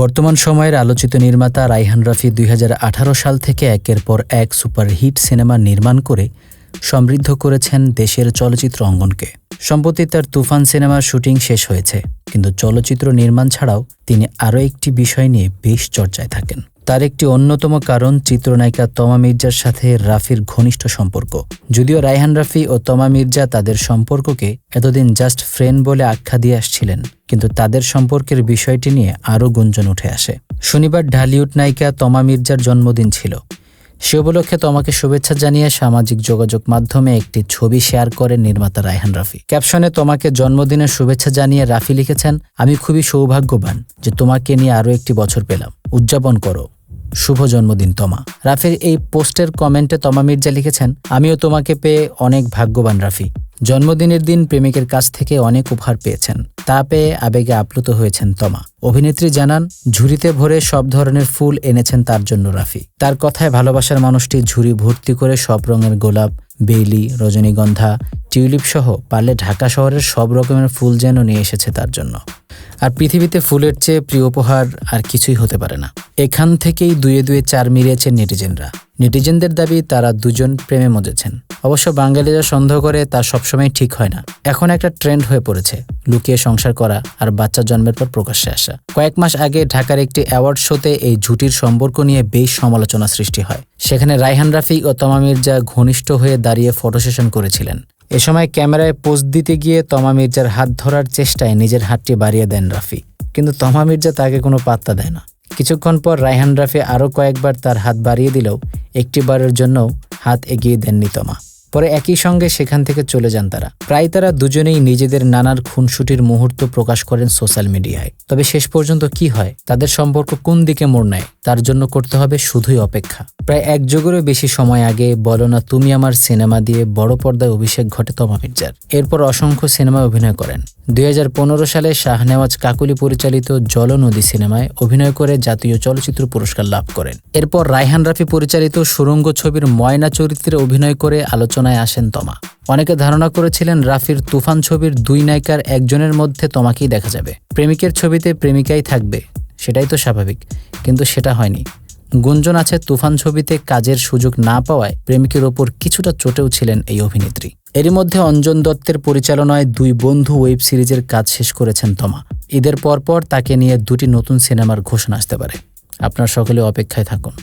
বর্তমান সময়ের আলোচিত নির্মাতা রাইহান রাফি দুই হাজার আঠারো সাল থেকে একের পর এক সুপারহিট সিনেমা নির্মাণ করে সমৃদ্ধ করেছেন দেশের চলচ্চিত্র অঙ্গনকে। সম্প্রতি তার তুফান সিনেমার শুটিং শেষ হয়েছে, কিন্তু চলচ্চিত্র নির্মাণ ছাড়াও তিনি আরও একটি বিষয় নিয়ে বেশ চর্চায় থাকেন। তার একটি অন্যতম কারণ চিত্রনায়িকা তমা মির্জার সাথে রাফির ঘনিষ্ঠ সম্পর্ক। যদিও রায়হান রাফি ও তমা মির্জা তাদের সম্পর্ককে এতদিন জাস্ট ফ্রেন্ড বলে আখ্যা দিয়ে আসছিলেন, কিন্তু তাদের সম্পর্কের বিষয়টি নিয়ে আরও গুঞ্জন উঠে আসে। শনিবার ঢালিউড নায়িকা তমা মির্জার জন্মদিন ছিল। সে উপলক্ষে তোমাকে শুভেচ্ছা জানিয়ে সামাজিক যোগাযোগ মাধ্যমে একটি ছবি শেয়ার করেন নির্মাতা রায়হান রাফি। ক্যাপশনে তোমাকে জন্মদিনের শুভেচ্ছা জানিয়ে রাফি লিখেছেন, আমি খুবই সৌভাগ্যবান যে তোমাকে নিয়ে আরও একটি বছর পেলাম। উদযাপন করো। শুভ জন্মদিন, তমা। রাফির এই পোস্টের কমেন্টে তমা মির্জা লিখেছেন, আমিও তোমাকে পেয়ে অনেক ভাগ্যবান রাফি। জন্মদিনের দিন প্রেমিকের কাছ থেকে অনেক উপহার পেয়েছেন। তা পেয়ে আবেগে আপ্লুত হয়েছেন তমা। অভিনেত্রী জানান, ঝুড়িতে ভরে সব ধরনের ফুল এনেছেন তার জন্য রাফি। তার কথায় ভালোবাসার মানুষটি ঝুড়ি ভর্তি করে সব রঙের গোলাপ, বেইলি, রজনীগন্ধা, টিউলিপ সহ পারলে ঢাকা শহরের সব রকমের ফুল যেন নিয়ে এসেছে তার জন্য। আর পৃথিবীতে ফুলের চেয়ে প্রিয় উপহার আর কিছুই হতে পারে না। এখান থেকেই দুয়ে দুয়ে চার মিলিয়েছে নেটিজেনরা। নেটিজেনদের দাবি, তারা দুজন প্রেমে মজেছেন। অবশ্য বাঙালিরা সন্দেহ করে তা সবসময় ঠিক হয় না। এখন একটা ট্রেন্ড হয়ে পড়েছে, লুকিয়ে সংসার করা আর বাচ্চা জন্মের পর প্রকাশ্যে আসা। কয়েক মাস আগে ঢাকার একটি অ্যাওয়ার্ড শোতে এই ঝুটির সম্পর্ক নিয়ে বেশ সমালোচনা সৃষ্টি হয়। সেখানে রাইহান রাফি ও তমা মির্জা ঘনিষ্ঠ হয়ে দাঁড়িয়ে ফটো সেশন করেছিলেন। এ সময় ক্যামেরায় পোজ দিতে গিয়ে তমা মির্জার হাত ধরার চেষ্টায় নিজের হাতটি বাড়িয়ে দেন রাফি। কিন্তু তমা মির্জা তাকে কোনো পাত্তা দেয় না। কিছুক্ষণ পর রায়হান রাফি আরও কয়েকবার তার হাত বাড়িয়ে দিলেও একটি বারের জন্যও হাত এগিয়ে দেননি তমা। পরে একই সঙ্গে সেখান থেকে চলে যান তারা। প্রায় তারা দুজনেই নিজেদের নানার খুনসুটির মুহূর্ত প্রকাশ করেন সোশ্যাল মিডিয়ায়। তবে শেষ পর্যন্ত কি হয়, তাদের সম্পর্ক কোন দিকে মোড় নেয়, তার জন্য করতে হবে শুধুই অপেক্ষা। প্রায় এক যুগেরও বেশি সময় আগে বলো না, তুমি আমার সিনেমা দিয়ে বড় পর্দায় অভিষেক ঘটে তমা মির্জার এরপর অসংখ্য সিনেমায় অভিনয় করেন। দুই হাজার পনেরো সালে শাহনেওয়াজ কাকুলি পরিচালিত জল নদী সিনেমায় অভিনয় করে জাতীয় চলচ্চিত্র পুরস্কার লাভ করেন। এরপর রায়হান রাফি পরিচালিত সুরঙ্গ ছবির ময়না চরিত্রে অভিনয় করে আলোচনায় আসেন তমা। অনেকে ধারণা করেছিলেন রাফির তুফান ছবির দুই নায়িকার একজনের মধ্যে তোমাকেই দেখা যাবে। প্রেমিকের ছবিতে প্রেমিকাই থাকবে, সেটাই তো স্বাভাবিক, কিন্তু সেটা হয়নি। গুঞ্জন আছে তুফান ছবিতে কাজের সুযোগ না পাওয়ায় প্রেমিকের ওপর কিছুটা চটেও ছিলেন এই অভিনেত্রী। এরই মধ্যে অঞ্জন দত্তের পরিচালনায় দুই বন্ধু ওয়েব সিরিজের কাজ শেষ করেছেন তমা। ঈদের পরপর তাকে নিয়ে দুটি নতুন সিনেমার ঘোষণা আসতে পারে। আপনার সকলে অপেক্ষায় থাকুন।